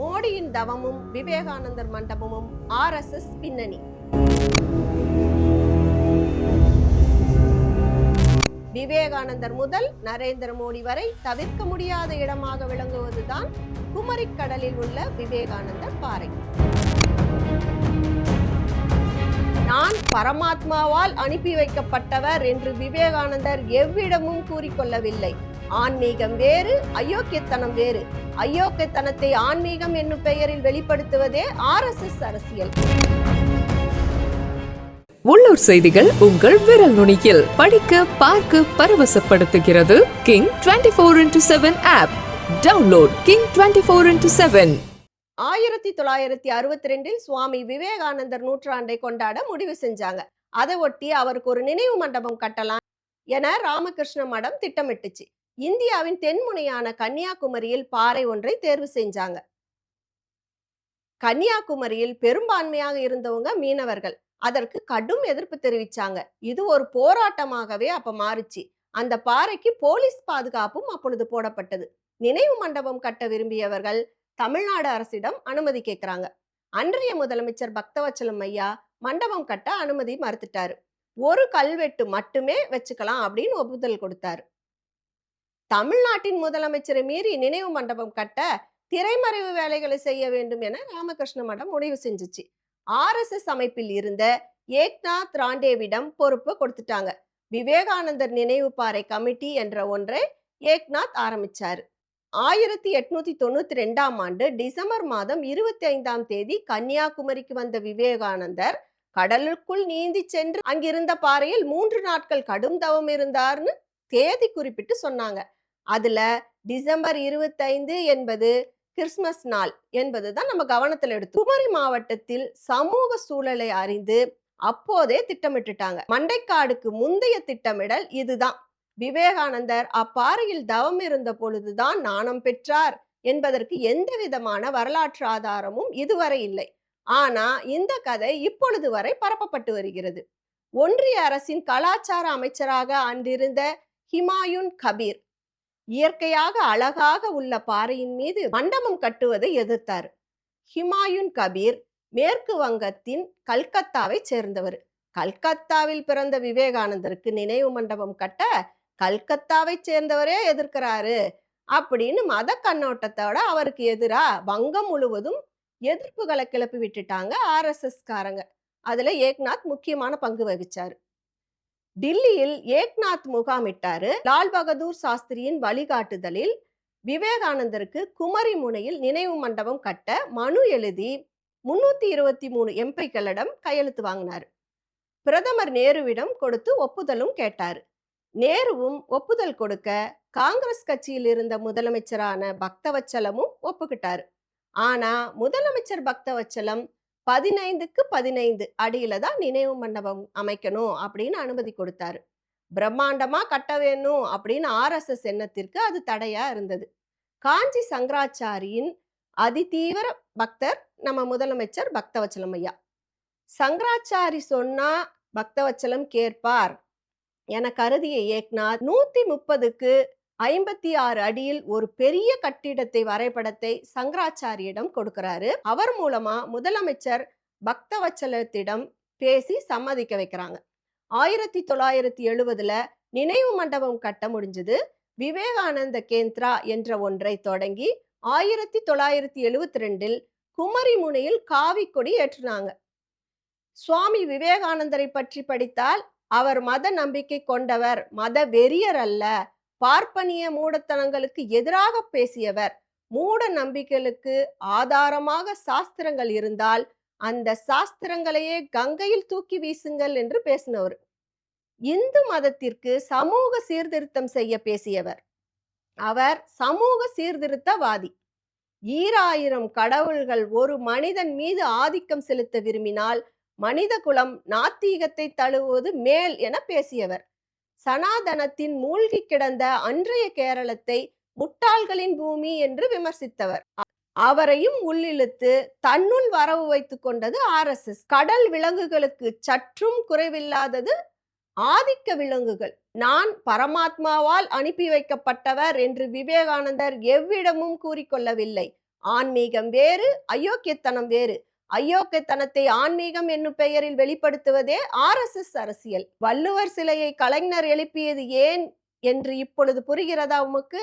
மோடியின் தவமும் விவேகானந்தர் மண்டபமும் ஆர்எஸ்எஸ் பின்னணி. விவேகானந்தர் முதல் நரேந்திர மோடி வரை தவிர்க்க முடியாத இடமாக விளங்குவதுதான் குமரிக்கடலில் உள்ள விவேகானந்தர் பாறை. நான் பரமாத்மாவால் அனுப்பி வைக்கப்பட்டவர் என்று விவேகானந்தர் எவ்விடமும் கூறிக்கொள்ளவில்லை. ஆன்மீகம் வேறு அயோக்கியத்தனம் வேறு. அயோக்கியத்தனத்தை ஆன்மீகம் என்னும் பெயரில் வெளிப்படுத்துவதே ஆர்எஸ்எஸ் அரசியல். உள்ளூர் செய்திகள் உங்கள் விரல் நுனியில். படிக்க பார்க்க பரவசப்படுத்துகிறது King twenty four into seven app download King twenty four into seven ஆயிரத்தி தொள்ளாயிரத்தி அறுபத்தி ரெண்டில் சுவாமி விவேகானந்தர் நூற்றாண்டை கொண்டாட முடிவு செஞ்சாங்க. அதை ஒட்டி அவருக்கு ஒரு நினைவு மண்டபம் கட்டலாம் என ராமகிருஷ்ண மடம் திட்டமிட்டுச்சு. இந்தியாவின் தென்முனையான கன்னியாகுமரியில் பாறை ஒன்றை தேர்வு செஞ்சாங்க. கன்னியாகுமரியில் பெரும்பான்மையாக இருந்தவங்க மீனவர்கள். அதற்கு கடும் எதிர்ப்பு தெரிவிச்சாங்க. இது ஒரு போராட்டமாகவே அப்ப மாறுச்சு. அந்த பாறைக்கு போலீஸ் பாதுகாப்பும் அப்பொழுது போடப்பட்டது. நினைவு மண்டபம் கட்ட விரும்பியவர்கள் தமிழ்நாடு அரசிடம் அனுமதி கேட்கிறாங்க. அன்றைய முதலமைச்சர் பக்தவச்சலம் ஐயா மண்டபம் கட்ட அனுமதி மறுத்துட்டாரு. ஒரு கல்வெட்டு மட்டுமே வச்சுக்கலாம் அப்படின்னு ஒப்புதல் கொடுத்தாரு. தமிழ்நாட்டின் முதலமைச்சரை மீறி நினைவு மண்டபம் கட்ட திரைமறைவு வேலைகளை செய்ய வேண்டும் என ராமகிருஷ்ண மடம் முடிவு செஞ்சுச்சு. ஆர்எஸ்எஸ் அமைப்பில் இருந்த ஏக்நாத் ராண்டேவிடம் பொறுப்பு கொடுத்துட்டாங்க. விவேகானந்தர் நினைவு பாறை கமிட்டி என்ற ஒன்றை ஏக்நாத் ஆரம்பிச்சாரு. ஆயிரத்தி எட்நூத்தி தொண்ணூத்தி ரெண்டாம் ஆண்டு டிசம்பர் மாதம் இருபத்தி ஐந்தாம் தேதி கன்னியாகுமரிக்கு வந்த விவேகானந்தர் கடலுக்குள் நீந்தி சென்று அங்கிருந்த பாறையில் மூன்று நாட்கள் கடும் தவம் இருந்தார்னு தேதி குறிப்பிட்டு சொன்னாங்க. அதுல டிசம்பர் இருபத்தைந்து என்பது கிறிஸ்மஸ் நாள் என்பதுதான் நம்ம கவனத்தில் எடுத்து குமரி மாவட்டத்தில் சமூக சூழலை அறிந்து அப்போதே திட்டமிட்டுட்டாங்க. மண்டைக்காடுக்கு முந்தைய திட்டமிடல் இதுதான். விவேகானந்தர் அப்பாறையில் தவம் இருந்த பொழுதுதான் நாணம் பெற்றார் என்பதற்கு எந்த விதமான வரலாற்று ஆதாரமும் இதுவரை இல்லை. ஆனா இந்த கதை இப்பொழுது வரை பரப்பப்பட்டு வருகிறது. ஒன்றிய அரசின் கலாச்சார அமைச்சராக அன்றிருந்த ஹிமாயுன் கபீர். இயற்கையாக அழகாக உள்ள பாறையின் மீது மண்டபம் கட்டுவதை எதிர்த்தார். ஹிமாயுன் கபீர் மேற்கு வங்கத்தின் கல்கத்தாவை சேர்ந்தவர். கல்கத்தாவில் பிறந்த விவேகானந்தருக்கு நினைவு மண்டபம் கட்ட கல்கத்தாவை சேர்ந்தவரே எதிர்க்கிறாரு அப்படின்னு மத கண்ணோட்டத்தோட அவருக்கு எதிரா வங்கம் முழுவதும் எதிர்ப்புகளை கிளப்பி விட்டுட்டாங்க ஆர்எஸ்எஸ்காரங்க அதில் அதுல ஏக்நாத் முக்கியமான பங்கு வகிச்சார். டில்லியில் ஏக்நாத் முகாமிட்டாரு லால் பகதூர் சாஸ்திரியின் வழிகாட்டுதலில் விவேகானந்தருக்கு குமரி முனையில் நினைவு மண்டபம் கட்ட மனு எழுதி முன்னூத்தி இருபத்தி மூணு எம்பிக்களிடம் கையெழுத்து வாங்கினார். பிரதமர் நேருவிடம் கொடுத்து ஒப்புதலும் கேட்டார். நேருவும் ஒப்புதல் கொடுக்க காங்கிரஸ் கட்சியில் இருந்த முதலமைச்சரான பக்தவச்சலமும் ஒப்புக்கிட்டார். ஆனா முதலமைச்சர் பக்தவச்சலம் பதினைந்துக்கு பதினைந்து அடியில தான் நினைவு மண்டபம் அமைக்கணும் அப்படின்னு அனுமதி கொடுத்தாரு. பிரம்மாண்டமா கட்ட வேணும் அப்படின்னு ஆர்எஸ்எஸ் எண்ணத்திற்கு அது தடையா இருந்தது. காஞ்சி சங்கராச்சாரியின் அதிதீவிர பக்தர் நம்ம முதலமைச்சர் பக்தவச்சலம் ஐயா. சங்கராச்சாரி சொன்னா பக்தவச்சலம் கேட்பார். என கருதிய ஏக்நாத் நூத்தி முப்பதுக்கு ஐம்பத்தி ஆறு அடியில் ஒரு பெரிய கட்டிடத்தை வரைபடத்தை சங்கராச்சாரியிடம் கொடுக்கிறாரு. அவர் மூலமா முதலமைச்சர் பக்தவச்சலத்திடம் பேசி சம்மதிக்க வைக்கிறாங்க. ஆயிரத்தி தொள்ளாயிரத்தி எழுவதுல நினைவு மண்டபம் கட்ட முடிஞ்சது. விவேகானந்த கேந்திரா என்ற ஒன்றை தொடங்கி ஆயிரத்தி தொள்ளாயிரத்தி எழுவத்தி ரெண்டில் குமரி முனையில் காவி கொடி ஏற்றினாங்க. சுவாமி விவேகானந்தரை பற்றி படித்தால் அவர் மத நம்பிக்கை கொண்டவர் மத வெறியர் அல்ல. பார்ப்பனிய மூடத்தனங்களுக்கு எதிராக பேசியவர். மூட நம்பிக்கைகளுக்கு ஆதாரமாக சாஸ்திரங்கள் இருந்தால் அந்த சாஸ்திரங்களையே கங்கையில் தூக்கி வீசுங்கள் என்று பேசினவர். இந்து மதத்திற்கு சமூக சீர்திருத்தம் செய்ய பேசியவர். அவர் சமூக சீர்திருத்தவாதி. ஈராயிரம் கடவுள்கள் ஒரு மனிதன் மீது ஆதிக்கம் செலுத்த விரும்பினால் மனித குலம் நாத்தீகத்தை தழுவுவது மேல் என பேசியவர். சனாதனத்தின் மூழ்கி கிடந்த அன்றைய கேரளத்தை முட்டாள்களின் பூமி என்று விமர்சித்தவர். அவரையும் உள்ளிழுத்து தன்னுள் வரவு வைத்துக் கொண்டது ஆர்எஸ்எஸ் கடல் விலங்குகளுக்கு சற்றும் குறைவில்லாதது ஆதிக்க விலங்குகள். நான் பரமாத்மாவால் அனுப்பி வைக்கப்பட்டவர் என்று விவேகானந்தர் எவ்விடமும் கூறிக்கொள்ளவில்லை ஆன்மீகம் வேறு அயோக்கியத்தனம் வேறு. அயோக்கியத்தனத்தை ஆன்மீகம் என்னும் பெயரில் வெளிப்படுத்துவதே ஆர்எஸ்எஸ் அரசியல். வள்ளுவர் சிலையை கலைஞர் எழுப்பியது ஏன் என்று இப்பொழுது புரிகிறதா உமக்கு?